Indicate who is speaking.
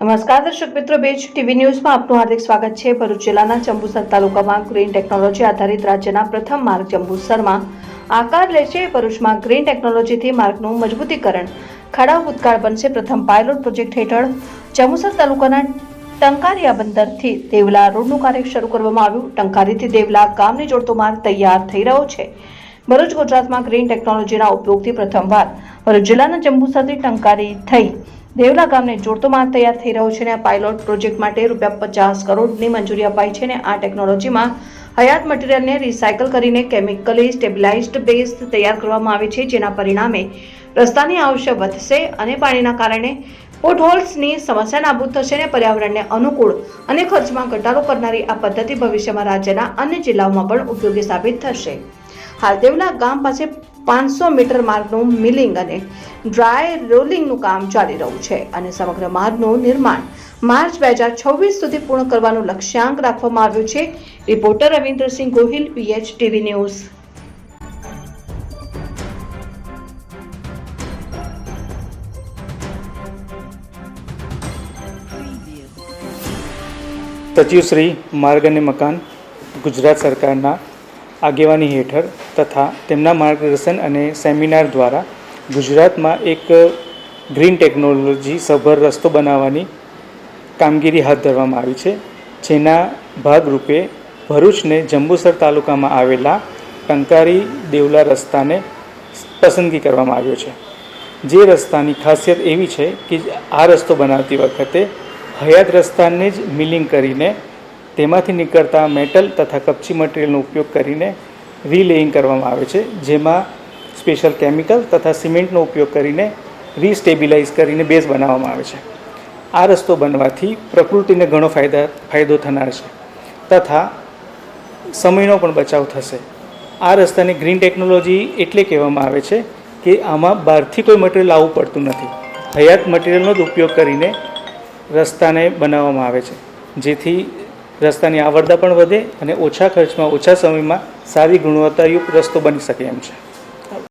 Speaker 1: નમસ્કાર, દર્શક મિત્રો બેજ ટીવી ન્યૂઝમાં આપનું હાર્દિક સ્વાગત છે. ભરૂચ જિલ્લાના જંબુસર તાલુકામાં ગ્રીન ટેકનોલોજી આધારિત રાજ્યના પ્રથમ માર્ગ જંબુસરમાં આકાર લે છે. ભરૂચમાં ગ્રીન ટેકનોલોજીથી માર્ગનું મજબૂતીકરણ ખાડા ભૂતકાળ બનશે. પ્રથમ પાયલોટ પ્રોજેક્ટ હેઠળ જંબુસર તાલુકાના ટંકારિયા બંદરથી દેવલા રોડનું કાર્ય શરૂ કરવામાં આવ્યું. ટંકારીથી દેવલા ગામને જોડતો માર્ગ તૈયાર થઈ રહ્યો છે. ભરૂચ ગુજરાતમાં ગ્રીન ટેકનોલોજીના ઉપયોગથી પ્રથમવાર ભરૂચ જિલ્લાના જંબુસરથી ટંકારી થઈ દેવલા ગામને જોડતો માર્ગ તૈયાર થઈ રહ્યો છે અને આ પાયલોટ પ્રોજેક્ટ માટે રૂપિયા પચાસ કરોડની મંજૂરી અપાઈ છે અને આ ટેકનોલોજીમાં હયાત મટીરિયલને રિસાયકલ કરીને કેમિકલી સ્ટેબિલાઇઝ્ડ બેઝ તૈયાર કરવામાં આવે છે, જેના પરિણામે રસ્તાની આવશ્યક વધશે અને પાણીના કારણે પોટહોલ્સની સમસ્યા નાબૂદ થશે અને પર્યાવરણને અનુકૂળ અને ખર્ચમાં ઘટાડો કરનારી આ પદ્ધતિ ભવિષ્યમાં રાજ્યના અન્ય જિલ્લાઓમાં પણ ઉપયોગી સાબિત થશે. હાલ દેવલા ગામ પાસે પાંચસો મીટર માર્ગનું મિલિંગ અને ડ્રાય રોલિંગનું કામ ચાલી રહ્યું છે અને સમગ્ર માર્ગનું નિર્માણ માર્ચ બે હજાર છવ્વીસ સુધી પૂર્ણ કરવાનું લક્ષ્યાંક રાખવામાં આવ્યું છે. Reporter Ravindrasinh Gohil PH TV news.
Speaker 2: સચિવ શ્રી માર્ગ અને મકાન ગુજરાત સરકારના આગેવાની હેઠળ તથા તેમના માર્ગદર્શન અને સેમિનાર દ્વારા ગુજરાતમાં એક ગ્રીન ટેકનોલોજી સભર રસ્તો બનાવવાની કામગીરી હાથ ધરવામાં આવી છે, જેના ભાગરૂપે ભરૂચને જંબુસર તાલુકામાં આવેલા ટંકારી દેવલા રસ્તાને પસંદગી કરવામાં આવ્યો છે. જે રસ્તાની ખાસિયત એવી છે કે આ રસ્તો બનાવતી વખતે હયાત રસ્તાને જ મિલિંગ કરીને તેમાંથી નીકળતા મેટલ તથા કપચી મટીરિયલનો ઉપયોગ કરીને રીલેઇંગ કરવામાં આવે છે, જેમાં સ્પેશિયલ કેમિકલ તથા સિમેન્ટનો ઉપયોગ કરીને રીસ્ટેબિલાઇઝ કરીને બેઝ બનાવવામાં આવે છે. આ રસ્તો બનવાથી પ્રકૃતિને ઘણો ફાયદા, ફાયદો થનાર છે તથા સમયનો પણ બચાવ થશે. આ રસ્તાને ગ્રીન ટેકનોલોજી એટલે કહેવામાં આવે છે કે આમાં બહારથી કોઈ મટીરિયલ આવવું પડતું નથી. હયાત મટીરિયલનો જ ઉપયોગ કરીને રસ્તાને બનાવવામાં આવે છે, જેથી રસ્તાની આવરદા પણ વધે અને ઓછા ખર્ચમાં, ઓછા સમયમાં સારી ગુણવત્તાયુક્ત રસ્તો બની શકે એમ છે.